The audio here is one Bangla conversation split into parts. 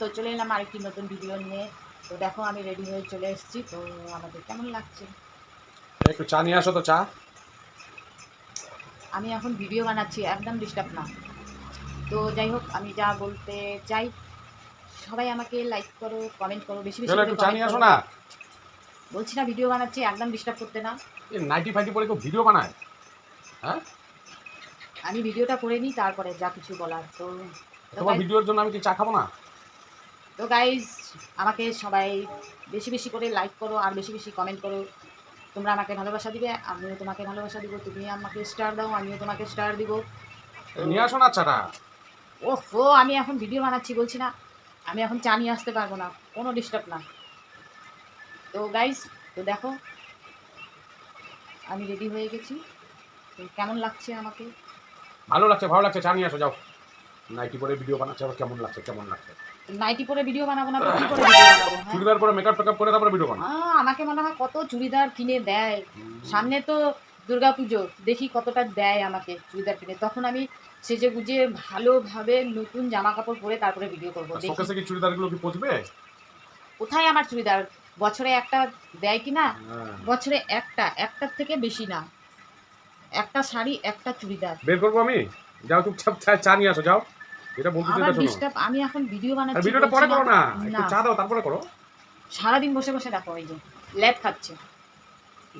তো চলে এলাম আরেকটি নতুন ভিডিও নিয়ে। তো দেখো আমি রেডি হয়ে চলে এসেছি। তো আমাদের কেমন লাগছে? একটু চা নিয়ে আসো তো চা। আমি এখন ভিডিও বানাচ্ছি একদম ডিস্টার্ব না। তো যাই হোক আমি যা বলতে চাই সবাই আমাকে লাইক করো কমেন্ট করো বেশি বেশি একটু চা নিয়ে আসো না। বলছি না ভিডিও বানাচ্ছি একদম ডিস্টার্ব করতে না। নাইটি ফাইটি পরে কেউ ভিডিও বানায়? হ্যাঁ? আমি ভিডিওটা করে নিই তারপরে যা কিছু বলার। তো তো তোমার ভিডিওর জন্য আমি কি চা খাব না? তো গাইজ আমাকে সবাই বেশি বেশি করে লাইক করো আর বেশি বেশি কমেন্ট করো। তোমরা আমাকে ভালোবাসা দিবে আমিও তোমাকে ভালোবাসা দিব তুমি আমাকে স্টার দাও আমিও তোমাকে স্টার দিব। নিয়ে আসো না চাটা। ও ও আমি এখন ভিডিও বানাচ্ছি বলছি না। আমি এখন চা নিয়ে আসতে পারব না কোনো ডিস্টার্ব না। তো গাইজ তো দেখো আমি রেডি হয়ে গেছি। তো কেমন লাগছে আমাকে? ভালো লাগছে ভালো লাগছে চা নিয়ে আসো যাও। নাইটি পরে ভিডিও বানাচ্ছে আবার কেমন লাগছে কেমন লাগছে? নাইটি পরে ভিডিও বানাবো না কি করে ভিডিও বানাবো হ্যাঁ? চুড়িদার পরে মেকআপ টেকআপ করে তারপরে ভিডিও আহ, আমাকে মনে হয় কত চুড়িদার কিনে দেয়। সামনে তো দুর্গাপুজো দেখি কতটা দেয় আমাকে চুড়িদার কিনে। তখন আমি সেজে গুজে ভালোভাবে নতুন জামা কাপড় পরে তারপরে ভিডিও করব শোকেসে কি চুড়িদারগুলো কি পচবে? কোথায় আমার চুড়িদার? বছরে একটা দেয় কি না? হ্যাঁ। বছরে একটা একটার থেকে বেশি না। একটা শাড়ি একটা চুড়িদার। বের করব আমি? যাও চুপচাপ চা নিয়ে আসো যাও। এটা বলতে ডিস্টার্ব আমি এখন ভিডিও বানাচ্ছি ভিডিওটা পরে করো না একটু চা দাও তারপরে করো। সারাদিন বসে বসে দেখো এই যে ল্যাদ খাচ্ছে।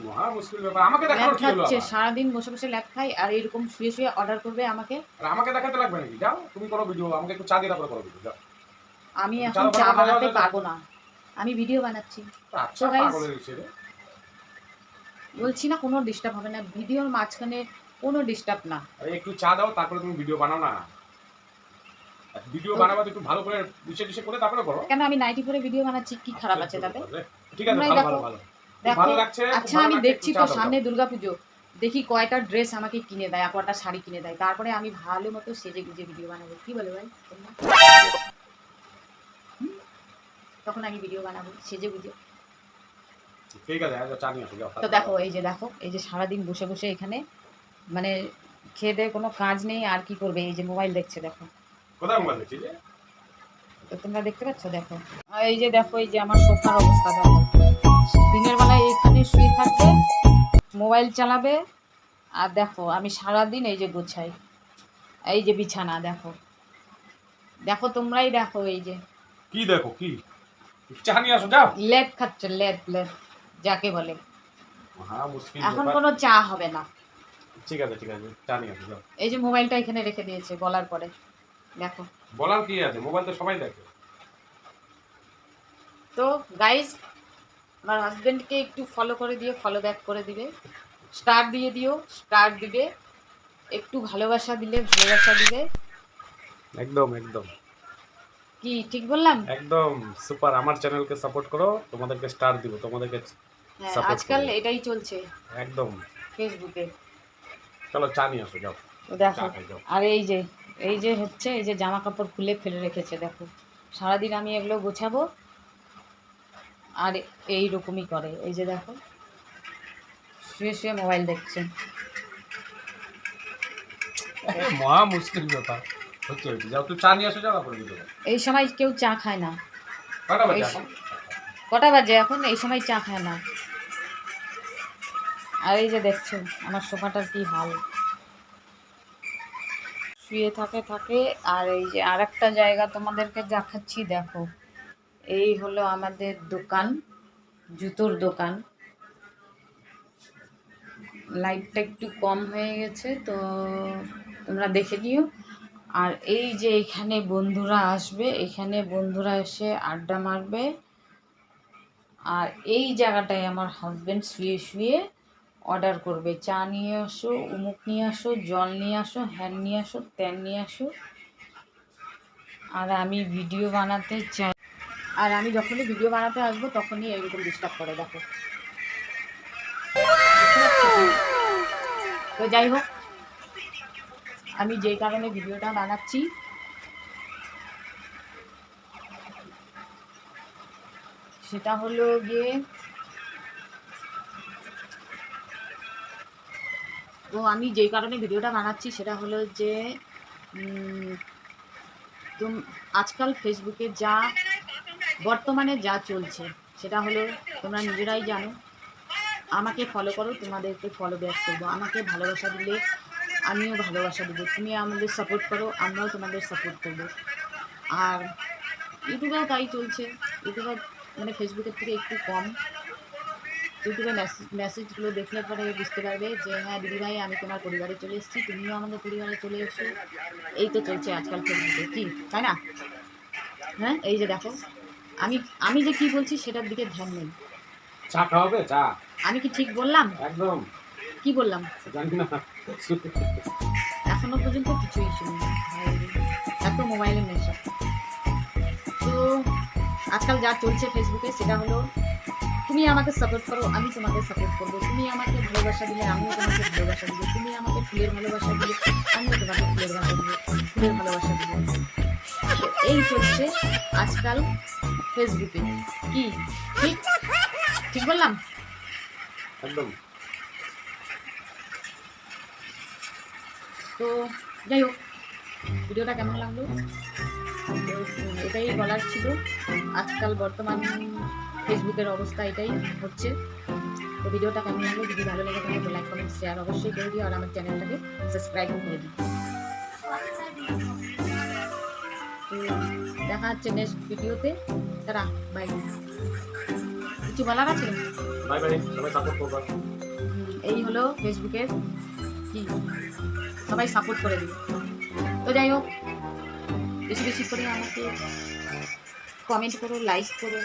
মহা মুশকিল ব্যাপার। আমাকে দেখানোর কি হলো সারাদিন বসে বসে খাই আর এরকম শুয়ে শুয়ে অর্ডার করবে আমাকে। আর আমাকে দেখাতে লাগবে নাকি? যাও তুমি করো ভিডিও আমাকে একটু চা দিয়ে তারপরে করো ভিডিও যাও। আমি এখন চা বানাতে পারব না। আমি ভিডিও বানাচ্ছি। আচ্ছা বলছি না কোনো ডিস্টার্ব হবে না। ভিডিওর মাঝখানে কোনো ডিস্টার্ব না। একটু চা দাও তারপরে তুমি ভিডিও বানাও না। ভিডিও বানাবা একটু ভালো করে বিষয় বিষয় করে তারপরে করো কেন আমি নাইটি পরে ভিডিও বানাচ্ছি? কি খারাপ আছে তাতে? ঠিক আছে ভালো ভালো ভালো। ভালো লাগছে আচ্ছা আমি দেখছি তো সামনে। দুর্গাপুজো। দেখি কয়টা ড্রেস আমাকে কিনে দেয় আর কয়টা শাড়ি কিনে দেয়। তারপরে আমি ভালো মতো সেজে গুজে ভিডিও বানাবো। কি বলে ভাই? তখন আমি ভিডিও বানাবো সেজে গুজে। ঠিক আছে আচ্ছা, তো দেখো এই যে দেখো এই যে সারাদিন বসে বসে এখানে মানে খেয়ে দেয়ে কোনো কাজ নেই আর কি করবে? এই যে মোবাইল দেখছে দেখো। কোথায় মোবাইল দেখছি? যে। তো তোমরা দেখতে পাচ্ছ দেখো। এই যে দেখো এই যে আমার সোফার অবস্থা দেখো। দিনের বেলায় এখানে শুয়ে থাকবে মোবাইল চালাবে আর দেখো আমি সারাদিন এই যে গোছাই। এই যে বিছানা দেখো। দেখো তোমরাই দেখো এই যে। কি দেখো কি? চা নিয়ে আসো যাও। লেপ খাচ্ছে লেপ লেপ যাকে বলে। এখন কোনো চা হবে না। ঠিক আছে ঠিক আছে চা নিয়ে আসো যাও। এই যে মোবাইলটা এখানে রেখে দিয়েছে বলার পরে। দেখো। বলার কি আছে? মোবাইল তো সবাই দেখে। তো গাইজ আমার হাজব্যান্ডকে একটু ফলো করে দিয়ে ফলো ব্যাক করে দিবে। স্টার দিয়ে দিও স্টার দিবে। একটু ভালোবাসা দিলে ভালোবাসা দিবে। একদম একদম। কি ঠিক বললাম? একদম সুপার আমার চ্যানেলকে সাপোর্ট করো তোমাদেরকে স্টার দিব তোমাদেরকে হ্যাঁ আজকাল এটাই চলছে। একদম। ফেসবুকে চলো চা নিয়ে আসো যাও। দেখো আর এই যে এই যে হচ্ছে এই যে জামা কাপড় খুলে ফেলে রেখেছে দেখো। সারাদিন আমি এগুলো গোছাবো আর এই রকমই করে। এই যে দেখো শুয়ে শুয়ে মোবাইল দেখছে। মহা মুশকিল ব্যাপার। এই সময় কেউ চা খায় না। কটা বাজে এখন? এই সময় চা খায় না। আর এই যে দেখছ আমার সোফাটার কি হাল। শুয়ে থাকে থাকে। আর এই যে আর একটা জায়গা তোমাদেরকে দেখাচ্ছি, দেখো। এই হলো আমাদের দোকান, জুতোর দোকান। লাইটটা একটু কম হয়ে গেছে, তো তোমরা দেখে নিও। আর এই যে এখানে বন্ধুরা আসবে, এখানে বন্ধুরা এসে আড্ডা মারবে। আর এই জায়গাটায় আমার হাজব্যান্ড শুয়ে শুয়ে অর্ডার করবে। চা নিয়ে আসো, উমুক নিয়ে আসো, জল নিয়ে আসো, হ্যান নিয়ে আসো, ত্যান নিয়ে আসো। আর আমি ভিডিও বানাতে চাই আর আমি যখনই ভিডিও বানাতে আসব, তখনই এরকম ডিস্টার্ব করে, দেখো। তো যাই হোক, আমি যেই কারণে ভিডিওটা বানাচ্ছি, সেটা হলো গিয়ে তো আমি যেই কারণে ভিডিওটা বানাচ্ছি সেটা হলো যে তুম, আজকাল ফেসবুকে যা, বর্তমানে যা চলছে, সেটা হলো তোমরা নিজেরাই জানো। আমাকে ফলো করো, তোমাদেরকে ফলো ব্যাক করব। আমাকে ভালোবাসা দিলে আমিও ভালোবাসা দেবো। তুমি আমাদের সাপোর্ট করো, আমরাও তোমাদের সাপোর্ট করব। আর ইউটিউবেও তাই চলছে। ইউটিউবে মানে ফেসবুকের থেকে একটু কম। ইউটিউবে মেসেজ মেসেজগুলো দেখলে পরে বুঝতে পারবে যে হ্যাঁ দিদিভাই আমি তোমার পরিবারে চলে এসেছি তুমিও আমাদের পরিবারে চলে এসো। এই তো চলছে আজকাল ফেসবুকে। কি? তাই না? হ্যাঁ এই যে দেখো আমি আমি যে কি বলছি সেটার দিকে ধ্যান নেই। চা খাওয়াবে? চা। আমি কি ঠিক বললাম? একদম। কি বললাম? জানি না। এখনও পর্যন্ত কিছুই ভাই, এত মোবাইলের নেশা। তো আজকাল যা চলছে ফেসবুকে সেটা হলো তুমি আমাকে সাপোর্ট করো আমি তোমাকে সাপোর্ট করব। তুমি আমাকে ভালোবাসা দিলে আমিও তোমাকে ভালোবাসা দিব। তুমি আমাকে ফুলের ভালোবাসা দিলে আমিও তোমাকে ফুলের ভালোবাসা দিব। ফুলের ভালোবাসা দিব। এই চলছে আজকাল ফেসবুকে কি? ঠিক ঠিক বললাম? একদম। তো যাই হোক ভিডিওটা কেমন লাগল? তো এটাই বলার ছিল। আজকাল বর্তমান ফেসবুকের অবস্থা এটাই হচ্ছে। তো ভিডিওটা কেমন লাগল? যদি ভালো লেগে থাকে লাইক কমেন্ট শেয়ার অবশ্যই করে দিও। আর আমার চ্যানেলটাকে সাবস্ক্রাইব করে দিও। তো দেখা হচ্ছে নেক্সট ভিডিওতে। তারা বাই কিছু বলার আছে? বাই বাই সবাই সাপোর্ট করবা। এই হলো ফেসবুকের কি? সবাই সাপোর্ট করে দিবে তো যাই হোক বেশি বেশি করে আমাকে কমেন্ট করো লাইক করো।